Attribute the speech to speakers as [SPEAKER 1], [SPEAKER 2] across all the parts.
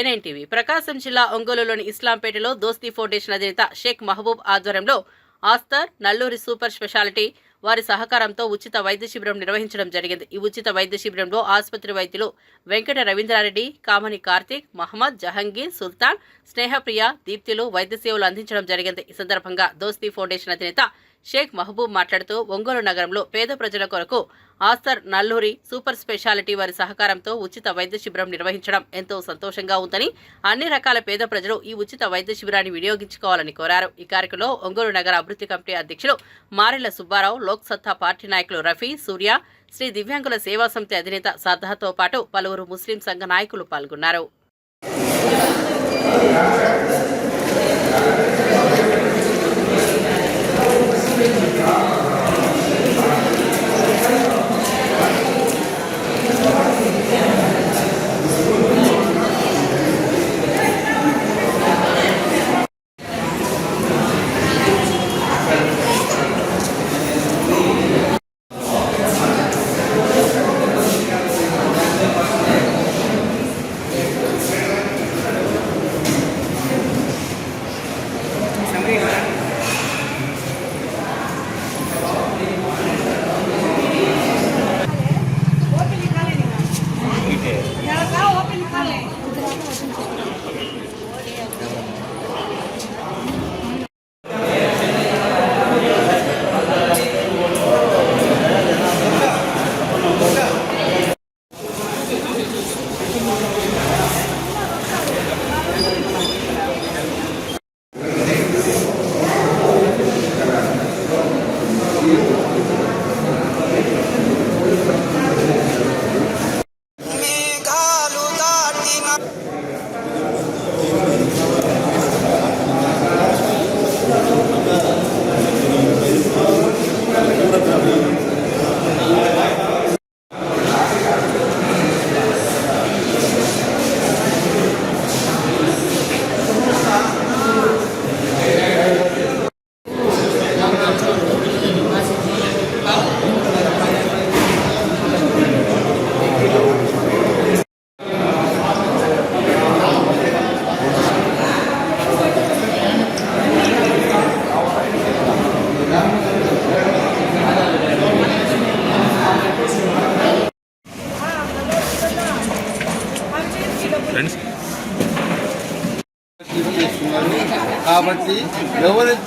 [SPEAKER 1] Welcome A9 TV. ప్రకాశం జిల్లా ఒంగోలులోని ఇస్లాంపేటలో దోస్తీ ఫౌండేషన్ అధినేత షేక్ మహబూబ్ ఆధ్వర్యంలో ఆస్తర్ నల్లూరి సూపర్ స్పెషాలిటీ వారి సహకారంతో ఉచిత వైద్య శిబిరం నిర్వహించడం జరిగింది. ఈ ఉచిత వైద్య శిబిరంలో ఆసుపత్రి వైద్యులు వెంకట రవీంద్రారెడ్డి కామని కార్తీక్ మహమ్మద్ జహంగీర్ సుల్తాన్ స్నేహప్రియ దీప్తిలు వైద్య సేవలు అందించడం జరిగింది. ఈ సందర్భంగా దోస్తీ ఫౌండేషన్ అధినేత షేక్ మహబూబ్ మాట్లాడుతూ ఒంగోలు నగరంలో పేద ప్రజల కొరకు ఆస్తర్ నల్లూరి సూపర్ స్పెషాలిటీ వారి సహకారంతో ఉచిత వైద్య శిబిరం నిర్వహించడం ఎంతో సంతోషంగా ఉందని అన్ని రకాల పేద ప్రజలు ఈ ఉచిత వైద్య శిబిరాన్ని వినియోగించుకోవాలని కోరారు. ఈ కార్యక్రమంలో ఒంగోలు నగర అభివృద్ధి కమిటీ అధ్యక్షులు మారెళ్ళ సుబ్బారావు లోక్ సత్తా పార్టీ నాయకులు రఫీ సూర్య శ్రీ దివ్యాంగుల సేవా సమితి అధినేత సర్దాతో పాటు పలువురు ముస్లిం సంఘ నాయకులు పాల్గొన్నారు.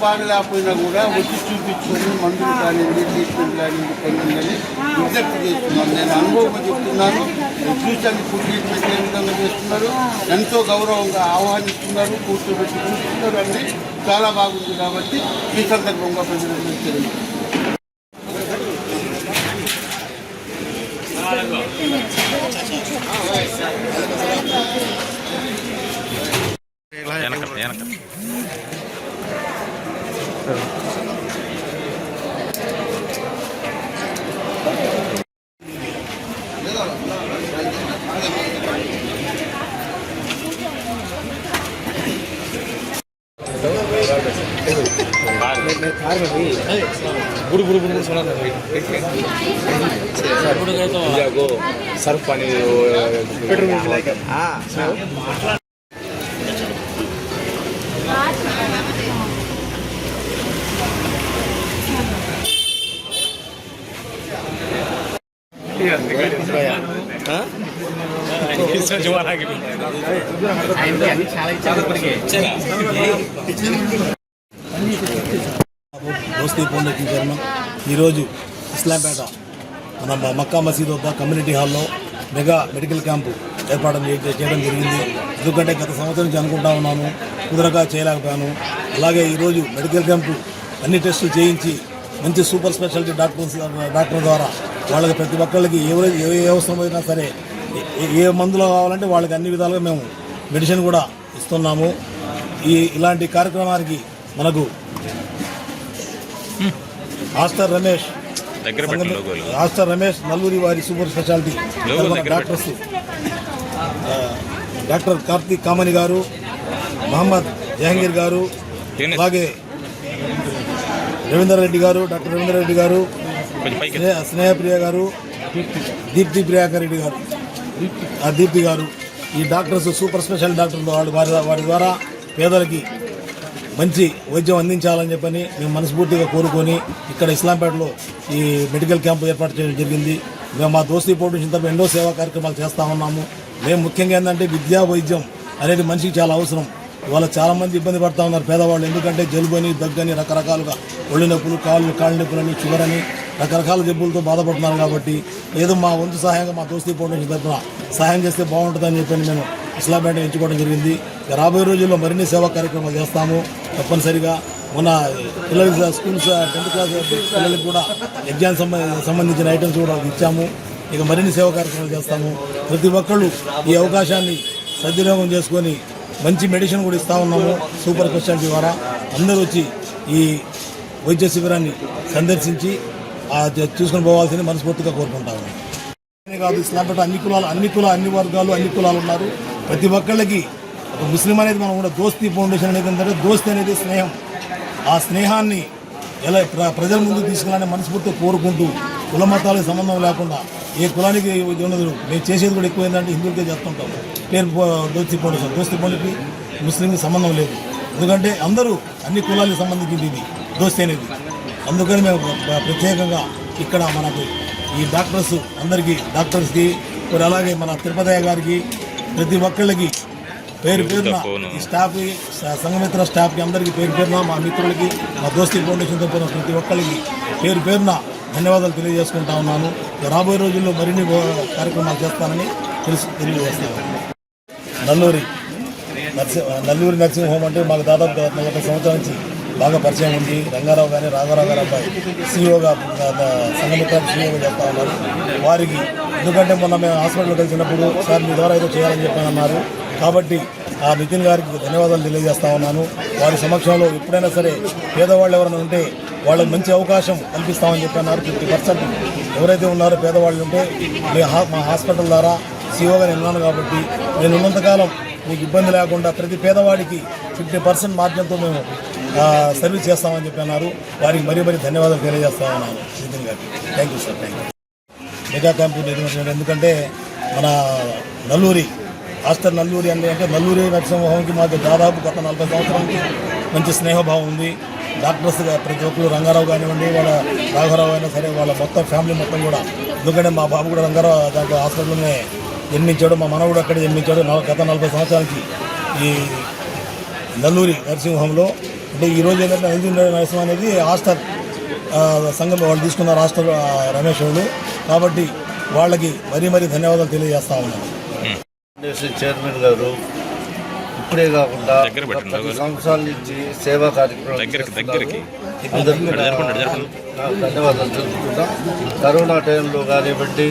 [SPEAKER 2] బాగలేకపోయినా కూడా వచ్చి చూపించుకొని మందులు కానివ్వండి ట్రీట్మెంట్ కానివ్వండి పొందిందని విజ్ఞప్తి చేస్తున్నాను నేను అనుభవం చెప్తున్నాను. నేను ఫుడ్ ట్రీట్మెంట్ ఏ విధంగా చేస్తున్నారు. ఎంతో గౌరవంగా ఆహ్వానిస్తున్నారు. కూర్చోబెట్టి చూస్తున్నారు అండి. చాలా బాగుంది కాబట్టి ఈ సందర్భంగా ప్రజలందరూ తెలియదు
[SPEAKER 3] వెనక వెనక
[SPEAKER 4] సర్ఫ్ అని
[SPEAKER 5] దోస్తీ పొందకి జన్మ ఈరోజు ఇస్లాంపేట మన మక్కా మసీద్ వద్ద కమ్యూనిటీ హాల్లో మెగా మెడికల్ క్యాంపు ఏర్పాటు చేయడం జరిగింది. ఎందుకంటే గత సంవత్సరం నుంచి అనుకుంటా ఉన్నాను కుదరగా చేయలేకపోయాను. అలాగే ఈరోజు మెడికల్ క్యాంపు అన్ని టెస్టులు చేయించి మంచి సూపర్ స్పెషాలిటీ డాక్టర్స్ డాక్టర్ ద్వారా వాళ్ళకి ప్రతి ఒక్కళ్ళకి ఏ ఏ అవసరం అయినా సరే ఏ- మందులు కావాలంటే వాళ్ళకి అన్ని విధాలుగా మేము మెడిసిన్ కూడా ఇస్తున్నాము. ఈ ఇలాంటి కార్యక్రమానికి మనకు ఆస్టర్ రమేష్
[SPEAKER 3] దగ్గర
[SPEAKER 5] ఆస్టర్ రమేష్ నల్లూరి వారి super speciality. Doctors doctor Karthik Kamani గారు మహమ్మద్ జహంగీర్ గారు. అలాగే రవీందర్ రెడ్డి గారు డాక్టర్ రవీందర్ రెడ్డి గారు స్నేహప్రియ గారు దీప్తి ప్రియాకర్ రెడ్డి గారు ఆ దీప్తి గారు ఈ డాక్టర్స్ సూపర్ స్పెషల్ డాక్టర్లు వారి వారి వారి ద్వారా పేదలకి మంచి వైద్యం అందించాలని చెప్పని మేము మనస్ఫూర్తిగా కోరుకొని ఇక్కడ ఇస్లాంపేటలో ఈ మెడికల్ క్యాంప్ ఏర్పాటు చేయడం జరిగింది. మేము మా దోస్తీ పోటీ నుంచి తప్ప ఎన్నో సేవా కార్యక్రమాలు చేస్తూ ఉన్నాము. మేము ముఖ్యంగా ఏంటంటే విద్యా వైద్యం అనేది మనిషికి చాలా అవసరం. ఇవాళ చాలా మంది ఇబ్బంది పడుతూ ఉన్నారు పేదవాళ్ళు. ఎందుకంటే జలుబని దగ్గని రకరకాలుగా ఒళ్ళు నొప్పులు కాళ్ళు కాళ్ళ నొప్పులని షుగర్ అని రకరకాల జబ్బులతో బాధపడుతున్నారు కాబట్టి ఏదో మా వంతు సహాయంగా మా దోస్తీ ఫౌండేషన్ తరఫున సహాయం చేస్తే బాగుంటుందని చెప్పి నేను ఇస్లాంపేట ఎంచుకోవడం జరిగింది. రాబోయే రోజుల్లో మరిన్ని సేవా కార్యక్రమాలు చేస్తాము. తప్పనిసరిగా మన పిల్లలకి స్కూల్స్ టెన్త్ క్లాస్ పిల్లలకి కూడా ఎగ్జామ్ సంబంధించిన ఐటమ్స్ కూడా ఇచ్చాము. ఇక మరిన్ని సేవా కార్యక్రమాలు చేస్తాము. ప్రతి ఒక్కళ్ళు ఈ అవకాశాన్ని సద్వినియోగం చేసుకొని మంచి మెడిసిన్ కూడా ఇస్తా ఉన్నాము సూపర్ స్పెషాలిటీ ద్వారా. అందరూ వచ్చి ఈ వైద్య శిబిరాన్ని సందర్శించి చూసుకొని పోవాల్సింది మనస్ఫూర్తిగా కోరుకుంటాము కాదు ఇస్లాంపేట అన్ని కులాలు అన్ని కులాలు అన్ని వర్గాలు అన్ని కులాలు ఉన్నారు. ప్రతి ఒక్కళ్ళకి ఒక ముస్లిం అనేది మనం కూడా దోస్తీ ఫౌండేషన్ అనేది ఏంటంటే దోస్తీ అనేది స్నేహం. ఆ స్నేహాన్ని ఎలా ప్ర- ప్రజల ముందు తీసుకెళ్ళాలని మనస్ఫూర్తిగా కోరుకుంటూ కుల మతాలకు సంబంధం లేకుండా ఏ కులానికి ఉండదు. మేము చేసేది కూడా ఎక్కువ ఏంటంటే హిందువులకే చేస్తుంటాం పేరు దోస్తీ ఫౌండేషన్. దోస్తీ ఫౌండేషన్ ముస్లింకి సంబంధం లేదు. ఎందుకంటే అందరూ అన్ని కులాలకు సంబంధించింది ఇది దోస్తీ అనేది. అందుకని మేము ప్రత్యేకంగా ఇక్కడ మనకు ఈ డాక్టర్స్ అందరికీ డాక్టర్స్కి మరి అలాగే మన తిరుపతయ్య గారికి ప్రతి ఒక్కళ్ళకి పేరు పేరున ఈ స్టాఫ్ సంఘమిత్ర స్టాఫ్కి అందరికీ పేరు పేరున మా మిత్రులకి మా దోస్తీ ఫౌండేషన్ తరపున ప్రతి ఒక్కరికి పేరు పేరున ధన్యవాదాలు తెలియజేసుకుంటా ఉన్నాను. రాబోయే రోజుల్లో మరిన్ని కార్యక్రమాలు చేస్తానని తెలుసు తెలియజేస్తాను. Nalluri nursing Nalluri nursing home అంటే మాకు దాదాపు నలభై సంవత్సరాల నుంచి బాగా పరిచయం ఉంది. రంగారావు కానీ రాఘారావు గారు అబ్బాయి సీఈఓగా సంఘమిత్రాన్ని సీఈఓగా చేస్తా ఉన్నారు. వారికి ఎందుకంటే మొన్న మేము హాస్పిటల్కి కలిసినప్పుడు సార్ మీ ద్వారా ఏదో చేయాలని చెప్పానన్నారు. కాబట్టి ఆ నితిన్ గారికి ధన్యవాదాలు తెలియజేస్తా ఉన్నాను. వారి సమక్షంలో ఎప్పుడైనా సరే పేదవాళ్ళు ఎవరైనా ఉంటే వాళ్ళకి మంచి అవకాశం కల్పిస్తామని చెప్పన్నారు ఫిఫ్టీ పర్సెంట్ ఎవరైతే ఉన్నారో పేదవాళ్ళు ఉంటే మీ మా హాస్పిటల్ ద్వారా సీఓగా నేను ఉన్నాను కాబట్టి నేను ఉన్నంతకాలం మీకు ఇబ్బంది లేకుండా ప్రతి పేదవాడికి ఫిఫ్టీ పర్సెంట్ మార్జిన్తో మేము సర్వీస్ చేస్తామని చెప్పి అన్నారు. వారికి మరీ మరీ ధన్యవాదాలు తెలియజేస్తా ఉన్నాను నితిన్ గారికి. Thank you sir thank you mega camp నిర్వహించడం ఎందుకంటే మన నల్లూరి ఆస్టర్ నల్లూరి అంటే అంటే నల్లూరి నరసింహంకి మాకు దాదాపు గత నలభై సంవత్సరాలకి మంచి స్నేహభావం ఉంది. డాక్టర్స్ ప్రతి ఒక్కరు రంగారావు కానివ్వండి వాళ్ళ రాఘవరావు అయినా సరే వాళ్ళ మొత్తం ఫ్యామిలీ మొత్తం కూడా. ఎందుకంటే మా బాబు కూడా రంగారావు దాంట్లో హాస్పిటల్లోనే జన్మించాడు. మా మనవుడు అక్కడే జన్మించాడు. గత నలభై సంవత్సరాలకి ఈ నల్లూరి నరసింహంలో. అంటే ఈరోజు ఏంటంటే నల్లూరి నరసింహం అనేది హాస్టల్ సంఘం వాళ్ళు తీసుకున్నారు హాస్టల్ రమేష్ వాళ్ళు. కాబట్టి వాళ్ళకి మరీ మరీ ధన్యవాదాలు తెలియజేస్తా ఉన్నాను.
[SPEAKER 6] ఫౌండేషన్ చైర్మన్ గారు ఇప్పుడే కాకుండా పది. సంవత్సరాల నుంచి సేవా కార్యక్రమం
[SPEAKER 3] దగ్గరికి,
[SPEAKER 6] చేస్తున్నారు.
[SPEAKER 3] దగ్గరికి.
[SPEAKER 6] అందరికీ
[SPEAKER 3] ఇక్కడ జరపండి, ఇక్కడ జరపండి.
[SPEAKER 6] నా ధన్యవాదాలు తెలుపుకుంటా కరోనా టైంలో కానివ్వండి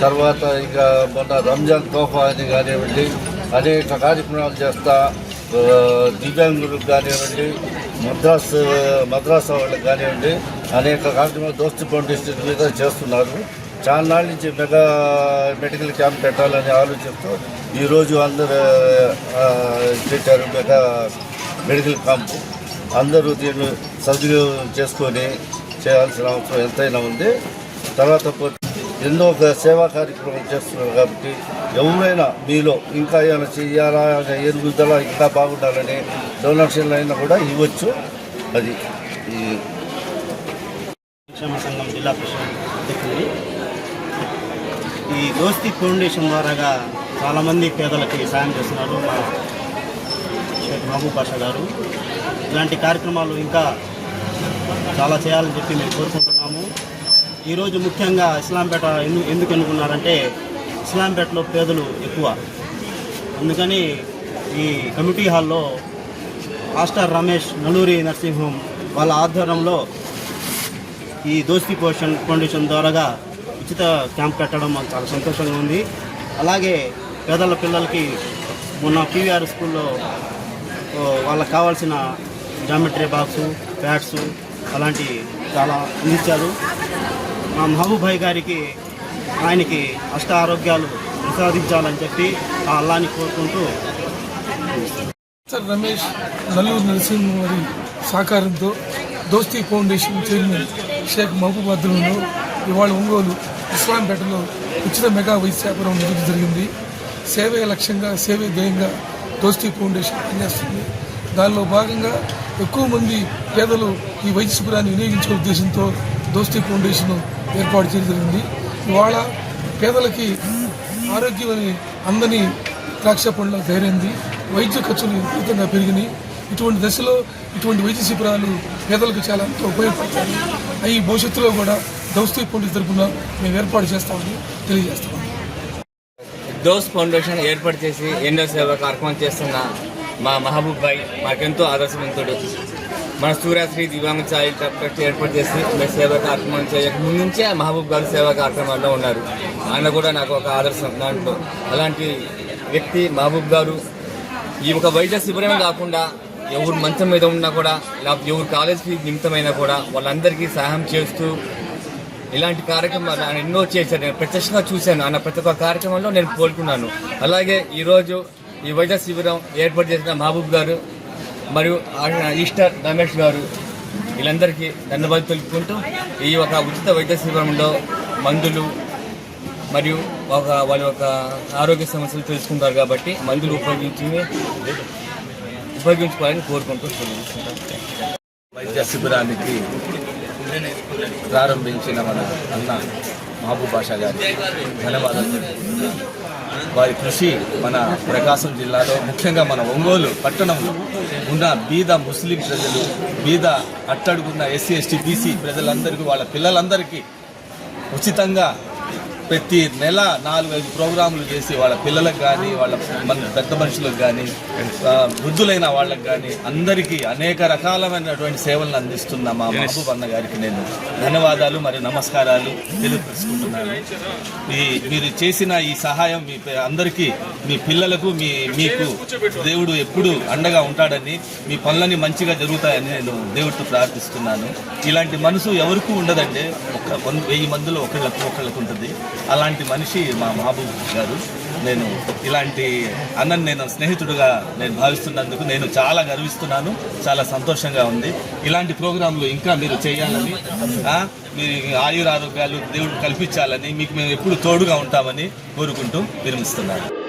[SPEAKER 6] తర్వాత ఇక మొన్న రంజాన్ తోఫా అని కానివ్వండి అనేక కార్యక్రమాలు చేస్తా దివ్యాంగులకు కానివ్వండి మద్రాస్ మద్రాసా వాళ్ళకి కానివ్వండి అనేక కార్యక్రమాలు దోస్తు ఫౌండేషన్ మీద చేస్తున్నారు చాలా నాళ్ళ నుంచి మెగా మెడికల్ క్యాంప్ పెట్టాలని ఆలోచిస్తూ ఈరోజు అందరూ పెట్టారు మెగా మెడికల్ క్యాంప్. అందరూ దీన్ని సద్వినియోగం చేసుకొని చేయాల్సిన అవసరం ఎంతైనా ఉంది. తర్వాత ఎన్నో ఒక సేవా కార్యక్రమం చేస్తున్నారు కాబట్టి ఎవరైనా మీలో ఇంకా ఏమైనా చేయాలా ఎదుగుదల ఇంకా బాగుండాలని డొనేషన్లు అయినా కూడా ఇవ్వచ్చు. అది ఈ
[SPEAKER 7] సంక్షేమ సంఘం జిల్లా ప్రెసిడెంట్ ఈ దోస్తి ఫౌండేషన్ ద్వారాగా చాలామంది పేదలకి సాయం చేస్తున్నారు మా షేక్ మహబూబ్ పాషా గారు. ఇలాంటి కార్యక్రమాలు ఇంకా చాలా చేయాలని చెప్పి మేము కోరుకుంటున్నాము. ఈరోజు ముఖ్యంగా ఇస్లాంపేట ఎందు ఎందుకు ఎన్నుకున్నారంటే ఇస్లాంపేటలో పేదలు ఎక్కువ. అందుకని ఈ కమిటీ హాల్లో మాస్టర్ రమేష్ నలూరి నరసింహం వాళ్ళ ఆధ్వర్యంలో ఈ దోస్తి పోషన్ ఫౌండేషన్ ద్వారాగా ఉచిత క్యాంప్ పెట్టడం మాకు చాలా సంతోషంగా ఉంది. అలాగే పేదల పిల్లలకి మొన్న పీవీఆర్ స్కూల్లో వాళ్ళకి కావాల్సిన జామెట్రీ బాక్సు ప్యాడ్స్ అలాంటి చాలా అందించారు. మా మహబూబ్ గారికి ఆయనకి అష్ట ఆరోగ్యాలు ప్రసాదించాలని చెప్పి ఆ అల్లాన్ని కోరుకుంటూ
[SPEAKER 8] సార్ రమేష్ నల్లూరు నరసింహ వారి సహకారంతో దోస్తీ ఫౌండేషన్ చైర్మన్ షేక్ మహబూబ్ ఇవాళ ఒంగోలు ఇస్లాంపేటలో ఉచిత మెగా వైద్య వ్యాపారం జరిగింది. సేవే లక్ష్యంగా సేవే ధ్యేయంగా దోస్తీ ఫౌండేషన్ పనిచేస్తుంది. దానిలో భాగంగా ఎక్కువ మంది పేదలు ఈ వైద్య శిబిరాన్ని వినియోగించే ఉద్దేశంతో దోస్తీ ఫౌండేషన్ ఏర్పాటు చేయడం జరిగింది. ఇవాళ పేదలకి ఆరోగ్యం అని అందని ద్రాక్ష పండ్ల తయారైంది. వైద్య ఖర్చులు విపరీతంగా పెరిగినాయి. ఇటువంటి దశలో ఇటువంటి వైద్య శిబిరాలు పేదలకు చాలా ఎంతో ఉపయోగపడతాయి. అవి భవిష్యత్తులో కూడా దౌస్తీ పండుగ తరఫున మేము ఏర్పాటు చేస్తామని తెలియజేస్తాము
[SPEAKER 9] దోస్ ఫౌండేషన్ ఏర్పాటు చేసి ఎన్నో సేవ కార్యక్రమం చేస్తున్న మా మహబూబ్ భాయ్ మాకెంతో ఆదర్శవంతుడు. మన సూర్యాశ్రీ దివ్యాంగ చైల్డ్ ట్రస్ట్ ఏర్పాటు చేసి మేము సేవ కార్యక్రమం చేయక ముందు నుంచే మహబూబ్ గారు సేవా కార్యక్రమాల్లో ఉన్నారు. ఆయన కూడా నాకు ఒక ఆదర్శం దాంట్లో. అలాంటి వ్యక్తి మహబూబ్ గారు ఈ ఒక వైద్య శిబిరమే కాకుండా ఎవరు మంచం మీద ఉన్నా కూడా లేకపోతే ఎవరు కాలేజ్ ఫీజు నిమిత్తమైనా కూడా వాళ్ళందరికీ సహాయం చేస్తూ ఇలాంటి కార్యక్రమాలు ఆయన ఎన్నో చేశారు. నేను ప్రత్యక్షంగా చూశాను. ఆయన ప్రతి ఒక్క కార్యక్రమంలో నేను కోరుకున్నాను. అలాగే ఈరోజు ఈ వైద్య శిబిరం ఏర్పాటు చేసిన మహబూబ్ గారు మరియు ఆయన ఈస్టర్ రమేష్ గారు వీళ్ళందరికీ ధన్యవాదాలు తెలుపుకుంటూ ఈ ఒక ఉచిత వైద్య శిబిరంలో మందులు మరియు ఒక వాళ్ళ యొక్క ఆరోగ్య సమస్యలు తెలుసుకుంటారు కాబట్టి మందులు ఉపయోగించి ఉపయోగించుకోవాలని కోరుకుంటూ
[SPEAKER 10] వైద్య శిబిరానికి ప్రారంభించిన మన అన్న మహబూబ్ బాషా గారి ధన్యవాదాలు. వారి కృషి మన ప్రకాశం జిల్లాలో ముఖ్యంగా మన ఒంగోలు పట్టణంలో ఉన్న బీద ముస్లిం ప్రజలు బీద అట్టడుగున్న ఎస్సీ ఎస్టీ బీసీ ప్రజలందరికీ వాళ్ళ పిల్లలందరికీ ఉచితంగా ప్రతి నెల నాలుగు ఐదు ప్రోగ్రాములు చేసి వాళ్ళ పిల్లలకు కానీ వాళ్ళ మన పెద్ద మనుషులకు కానీ వృద్ధులైన వాళ్ళకి కానీ అందరికీ అనేక రకాలమైనటువంటి సేవలను అందిస్తున్న మా మహబూబ్ అన్న గారికి నేను ధన్యవాదాలు మరియు నమస్కారాలు తెలియపరుచుకుంటున్నాను. ఈ మీరు చేసిన ఈ సహాయం మీ అందరికీ మీ పిల్లలకు మీ మీకు దేవుడు ఎప్పుడు అండగా ఉంటాడని మీ పనులన్నీ మంచిగా జరుగుతాయని నేను దేవుడితో ప్రార్థిస్తున్నాను. ఇలాంటి మనసు ఎవరికీ ఉండదండి. ఒక వెయ్యి మందిలో ఒకళ్ళకు ఒకళ్ళకు ఉంటుంది. అలాంటి మనిషి మా మహబూబ్ గారు. నేను ఇలాంటి అన్నని నేను స్నేహితుడుగా నేను భావిస్తున్నందుకు నేను చాలా గర్విస్తున్నాను చాలా సంతోషంగా ఉంది. ఇలాంటి ప్రోగ్రాంలు ఇంకా మీరు చేయాలని మీరు ఆయురారోగ్యాలు దేవుడు కల్పించాలని మీకు మేము ఎప్పుడు తోడుగా ఉంటామని కోరుకుంటూ విరమిస్తున్నాను.